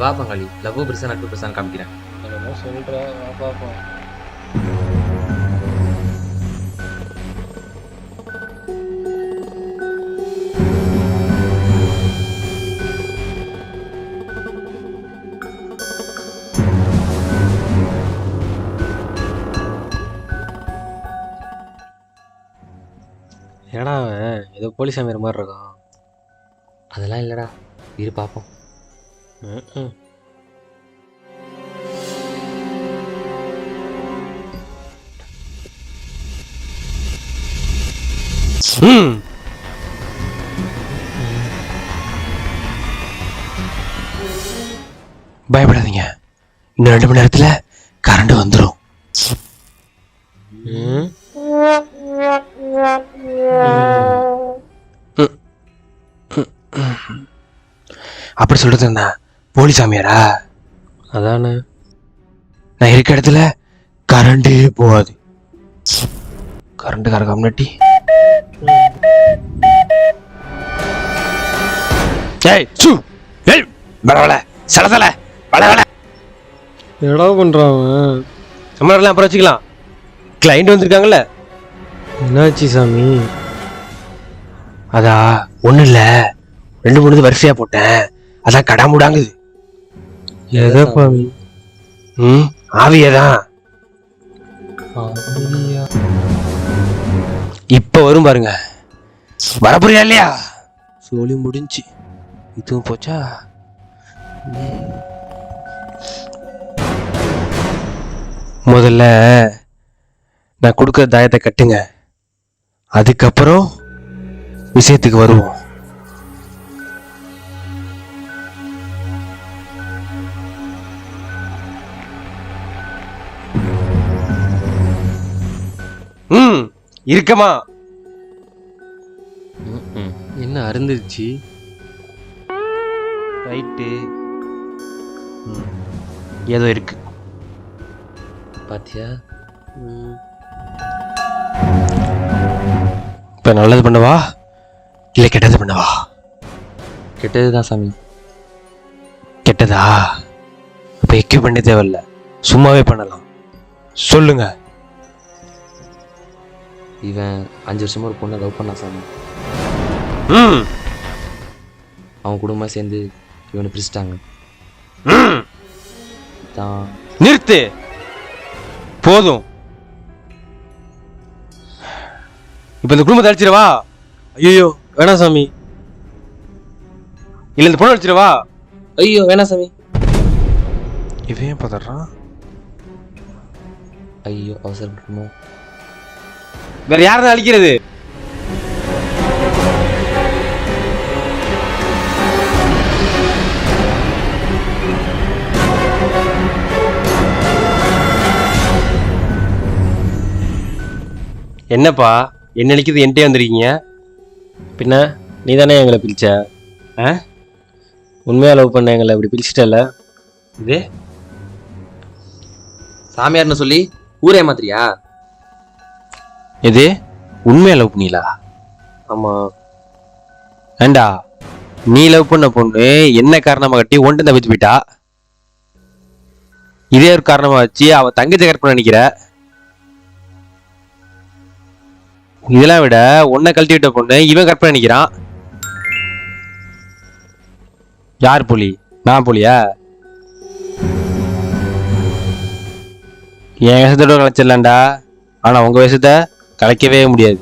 வா பங்காளி லவ் பெருசா நட்பு பெருசான்னு காமிக்கிறேன். என்னமோ சொல்ற வா பார்ப்போம் ஏடா அவன்? ஏதோ போலீஸ் அமைக்கிற மாதிரி இருக்கான். அதெல்லாம் இல்லடா. இரு பார்ப்போம் Hmm. பயப்படாதீங்க இன்னும் ரெண்டு மணி நேரத்துல கரண்ட் வந்துடும் அப்படி சொல்றது என்ன போலி சாமியாரா அதானே. நான் இருக்க இடத்துல கரண்டே போகாது. கரண்ட் கரக முன்னாடி ஏய் சு ஏய் வளவல சலதல வளவல என்னடா பண்றான் சம்மரெல்லாம் அப்புறம் வச்சுக்கலாம். கிளைண்ட் வந்திருக்காங்கல்ல. என்னாச்சு சாமி? அதா ஒன்றும் இல்லை ரெண்டு மூணு இது வரிசையா போட்டேன். அதான் கடாமுடாங்குது எதை சாமி ம் ஆவியே. தான் அப்படியா இப்போ வரும் பாருங்க. வரப்புரியா இல்லையா? சோழி முடிஞ்சு. இதுவும் போச்சா? முதல்ல நான் கொடுக்குற தாயத்தை கட்டுங்க. அதுக்கப்புறம் விஷயத்துக்கு வருவோம். ம் இருக்கமா. என்ன அருந்துருச்சு? ரைட்டு. ஏதோ இருக்கு. பாத்தியா? இப்போ நல்லது பண்ணவா? இல்லை கெட்டது பண்ணவா? கெட்டதுதான் சாமி. கெட்டதா? அப்போ எக்யூப் பண்ண தேவையில்ல. சும்மாவே பண்ணலாம். சொல்லுங்க. இவன் அஞ்சு வருஷமா ஒரு பொண்ணை லவ் பண்ணான் சாமி. அவன் குடும்பம் சேர்ந்து இவனை பிரிச்சிட்டாங்க. தான். நிறுத்து. போதும். இப்போ இந்த குடும்பத்தை அடிச்சிடவா ஐயோ வேணாம் சாமி. இல்லை இந்த பொண்ணு அடிச்சிடவா ஐயோ வேணாம் சாமி. இவன் பதறான்? ஐயோ அவசரப்பட்டுமோ வேற யார் அழிக்கிறது? என்னப்பா? என்ன அழிக்கிறது என்கிட்டே வந்திருக்கீங்க. பின்ன நீ தானே எங்களை பிரிச்ச? ஆ? உண்மையாக லவ் பண்ண எங்களை இப்படி பிரிச்சிட்டல இது? சாமியார்னு சொல்லி ஊரே ஏமாத்துறியா? எது? உண்மையா லவ் பண்ணீங்களா ஆமா. ஏண்டா? நீ லவ் பண்ண பொண்ணு என்ன காரணமா கட்டி ஒன்று தப்பிச்சு போயிட்டா? இதே ஒரு காரணமா வச்சு அவ தங்கச்சி கற்பனை நினைக்கிற? இதெல்லாம் விட உன்னை கழட்டி விட்ட பொண்ணு இவன் கற்பனை நினைக்கிறான். யார் புலி? நான் புலியா? என் விஷத்தோட கலைச்சிடலாம்டா ஆனா உங்க விஷத்தை கலைக்கவே முடியாது.